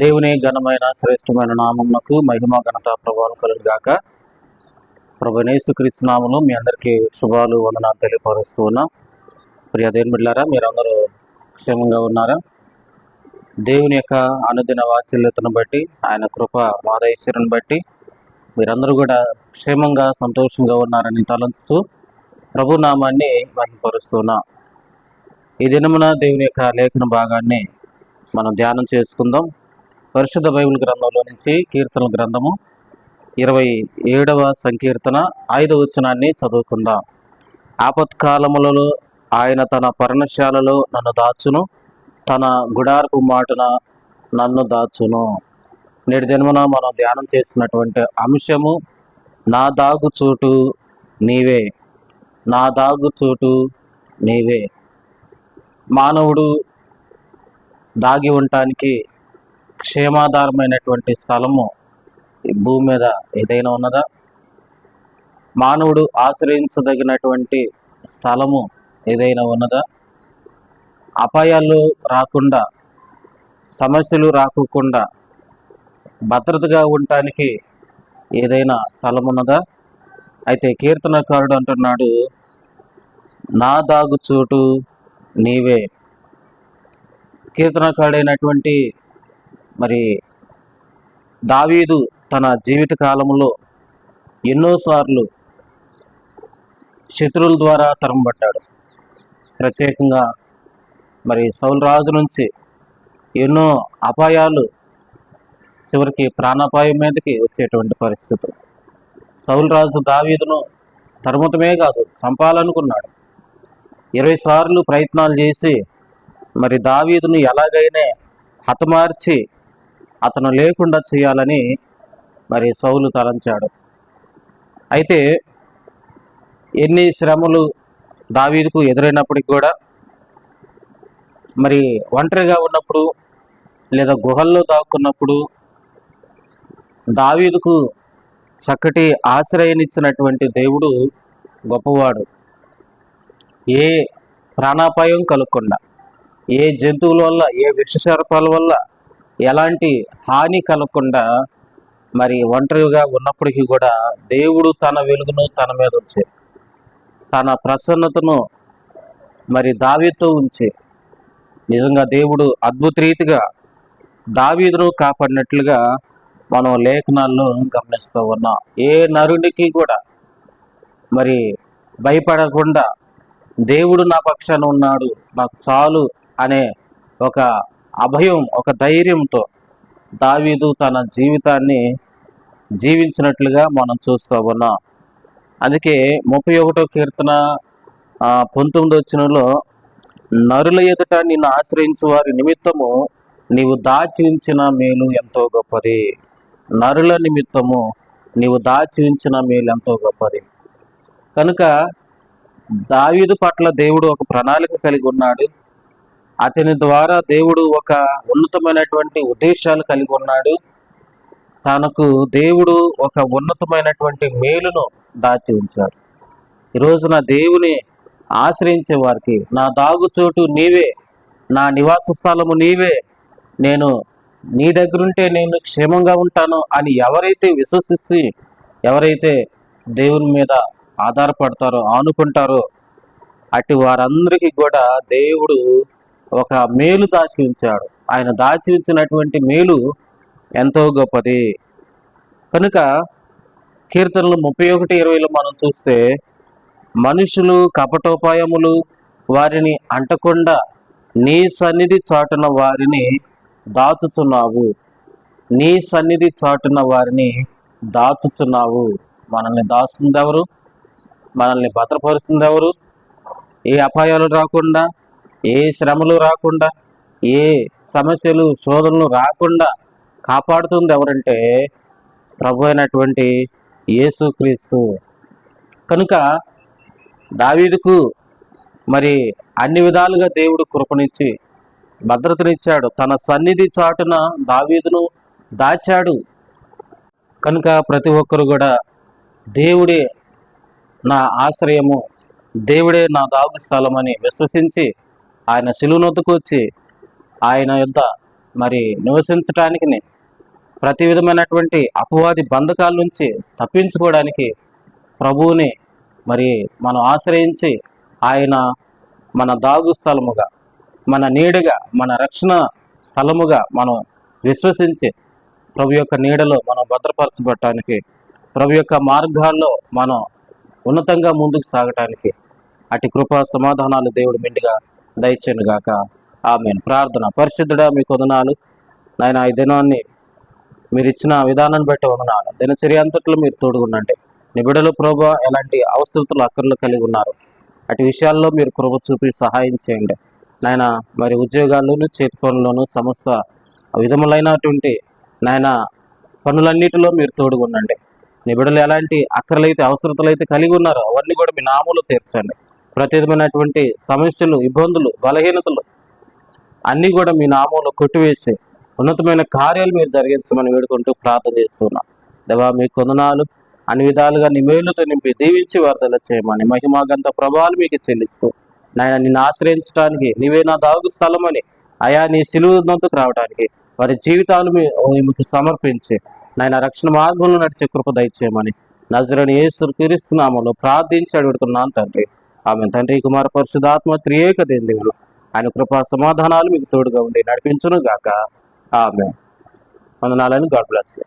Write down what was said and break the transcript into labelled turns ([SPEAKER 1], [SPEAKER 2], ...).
[SPEAKER 1] దేవుని ఘనమైన శ్రేష్టమైన నామమునకు మహిమ ఘనత ప్రభావం కలుగుగాక. గాక ప్రభు మీ అందరికీ శుభాలు వందనాలు తెలియపరుస్తూ ఉన్నాం. ప్రియ బిడ్డారా మీరందరూ క్షేమంగా ఉన్నారా? దేవుని యొక్క అనుదిన వాత్సల్యతను బట్టి ఆయన కృప మాదైశ్వర్యను బట్టి మీరందరూ కూడా క్షేమంగా సంతోషంగా ఉన్నారని తలంచుతూ ప్రభు నామాన్ని మహిమపరుస్తున్నాం ఈ దినమున దేవుని యొక్క లేఖన భాగాన్ని మనం ధ్యానం చేసుకుందాం. పరిశుద్ధ బైబిల్ గ్రంథంలో నుంచి కీర్తన గ్రంథము ఇరవై ఏడవ సంకీర్తన ఐదవ వచనాన్ని చదువుకుందాం. ఆపత్కాలములలో ఆయన తన పర్ణశాలలో నన్ను దాచును తన గుడారపు మాటున నన్ను దాచును. నేటి జన్మన మనం ధ్యానం చేసినటువంటి అంశము నా దాగు చోటు నీవే నా దాగు చోటు నీవే. మానవుడు దాగి ఉండటానికి క్షేమాధారమైనటువంటి స్థలము ఈ భూమి మీద ఏదైనా ఉన్నదా? మానవుడు ఆశ్రయించదగినటువంటి స్థలము ఏదైనా ఉన్నదా? అపాయాలు రాకుండా సమస్యలు రాకోకుండా భద్రతగా ఉండటానికి ఏదైనా స్థలం ఉన్నదా? అయితే కీర్తనకారుడు అంటున్నాడు నా దాగు చోటు నీవే. కీర్తనకారుడైనటువంటి మరి దావీదు తన జీవిత కాలంలో ఎన్నోసార్లు శత్రువుల ద్వారా తరంబడ్డాడు ప్రత్యేకంగా మరి సౌల్ రాజు నుంచి ఎన్నో అపాయాలు చివరికి ప్రాణాపాయం మీదకి వచ్చేటువంటి పరిస్థితులు సౌల్ రాజు దావీదును తరుమతమే కాదు చంపాలనుకున్నాడు. ఇరవై సార్లు ప్రయత్నాలు చేసి మరి దావీదును ఎలాగైనా హతమార్చి అతను లేకుండా చేయాలని మరి సౌలు తలంచాడు. అయితే ఎన్ని శ్రమలు దావీదుకు ఎదురైనప్పటికి కూడా మరి ఒంటరిగా ఉన్నప్పుడు లేదా గుహల్లో దాక్కున్నప్పుడు దావీదుకు చక్కటి ఆశ్రయనిచ్చినటువంటి దేవుడు గొప్పవాడు. ఏ ప్రాణాపాయం కలగకుండా ఏ జంతువుల వల్ల ఏ విషసర్పాల వల్ల ఎలాంటి హాని కలగకుండా మరి ఒంటరిగా ఉన్నప్పటికీ కూడా దేవుడు తన వెలుగును తన మీద ఉంచి తన ప్రసన్నతను మరి దావీతో ఉంచి. నిజంగా దేవుడు అద్భుత రీతిగా దావీదును కాపాడినట్లుగా మనం లేఖనాల్లో గమనిస్తూ ఉన్నాం. ఏ నరునికి కూడా మరి భయపడకుండా దేవుడు నా పక్షాన ఉన్నాడు నాకు చాలు అనే ఒక అభయం ఒక ధైర్యంతో దావీదు తన జీవితాన్ని జీవించినట్లుగా మనం చూస్తూ ఉన్నాం. అందుకే ముప్పై ఒకటో కీర్తన ఆ, పంతొమ్మిదో నరుల ఎదుట నిన్ను ఆశ్రయించు వారి నిమిత్తము నీవు దాచి ఉంచిన మేలు ఎంతో గొప్పది. నరుల నిమిత్తము నీవు దాచి ఉంచిన మేలు ఎంతో గొప్పది. కనుక దావీదు పట్ల దేవుడు ఒక ప్రణాళిక కలిగి ఉన్నాడు. అతని ద్వారా దేవుడు ఒక ఉన్నతమైనటువంటి ఉద్దేశాలు కలిగి ఉన్నాడు. తనకు దేవుడు ఒక ఉన్నతమైనటువంటి మేలును దాచి ఉంచాడు. ఈరోజు నా దేవుని ఆశ్రయించే వారికి నా దాగుచోటు నీవే నా నివాస స్థలము నీవే నేను నీ దగ్గరుంటే నేను క్షేమంగా ఉంటాను అని ఎవరైతే విశ్వసిస్తే ఎవరైతే దేవుని మీద ఆధారపడతారో ఆనుకుంటారో అటు వారందరికీ కూడా దేవుడు ఒక మేలు దాచి ఉంచాడు ఆయన దాచి ఉంచినటువంటి మేలు ఎంతో గొప్పది. కనుక కీర్తనలు ముప్పై ఒకటి ఇరవైలో మనం చూస్తే మనుషులు కపటోపాయములు వారిని అంటకుండా నీ సన్నిధి చాటున వారిని దాచుచున్నావు. నీ సన్నిధి చాటున వారిని దాచుచున్నావు. మనల్ని దాచుతుంది ఎవరు మనల్ని భద్రపరుస్తుంది ఎవరు ఏ అపాయాలు రాకుండా ఏ శ్రమలు రాకుండా ఏ సమస్యలు శోధనలు రాకుండా కాపాడుతుంది ఎవరంటే ప్రభు అయినటువంటి యేసుక్రీస్తు కనుక దావీదుకు మరి అన్ని విధాలుగా దేవుడు కృపనిచ్చి భద్రతనిచ్చాడు. తన సన్నిధి చాటున దావీదును దాచాడు. కనుక ప్రతి ఒక్కరు కూడా దేవుడే నా ఆశ్రయము దేవుడే నా దాగు స్థలం అని విశ్వసించి ఆయన శిలువనొద్దుకు వచ్చి ఆయన యుద్ధ మరి నివసించటానికి ప్రతి విధమైనటువంటి అపవాది బంధకాల నుంచి తప్పించుకోవడానికి ప్రభువుని మరి మనం ఆశ్రయించి ఆయన మన దాగు స్థలముగా మన నీడగా మన రక్షణ స్థలముగా మనం విశ్వసించి ప్రభు యొక్క నీడలో మనం భద్రపరచబడటానికి ప్రభు యొక్క మార్గాల్లో మనం ఉన్నతంగా ముందుకు సాగటానికి అటు కృపా సమాధానాలు దేవుడు మెండుగా దయచేను గాక ఆమె ప్రార్థన. పరిశుద్ధుడా మీకు వదనాలు నాయన ఈ దినాన్ని మీరు ఇచ్చిన విధానాన్ని బట్టి వదనాలు. దినచర్య అంతట్లో మీరు తోడుగుండండి. నిబిడలు ప్రభు ఎలాంటి అవసరతలు అక్కర్లు కలిగి ఉన్నారు? అటు విషయాల్లో మీరు కృప చూపి సహాయం చేయండి. నాయన మరి ఉద్యోగాల్లోనూ చేతి పనుల్లోనూ సమస్త విధములైనటువంటి నాయన పనులన్నిటిలో మీరు తోడుగుండండి. నిబిడలు ఎలాంటి అక్కర్లైతే అవసరతలు అయితే కలిగి ఉన్నారో అవన్నీ కూడా మీ నామూలు తీర్చండి. ప్రతిదమైనటువంటి సమస్యలు ఇబ్బందులు బలహీనతలు అన్నీ కూడా మీ నామంలో కొట్టివేసి ఉన్నతమైన కార్యాలు మీరు జరిగించమని వేడుకుంటూ ప్రార్థన చేస్తున్నా. దేవా మీ కొందనాలు అన్ని విధాలుగా నీ మేలుతో నింపి దీవించి వార్తలు చేయమని మహిమాగంత ప్రభావాలు మీకు చెల్లిస్తూ నాయన నిన్ను ఆశ్రయించడానికి నీవే నా దాగు స్థలమని అయా నీ సిలువునందుకు రావడానికి వారి జీవితాలు మీ మీకు సమర్పించి నాయన రక్షణ మార్గంలో నడిచే కృప దయచేయమని నజరని ఏసు క్రీస్తునామంలో ప్రార్థించి అడుగుతున్నాను తండ్రి. ఆమె తండ్రి కుమార పరిశుధాత్మ త్రియేక దేవుడు ఆయన కృపా సమాధానాలు మీకు తోడుగా ఉండి నడిపించును గాక ఆమె వందనాలని గాడ్ బ్లెస్ యూ.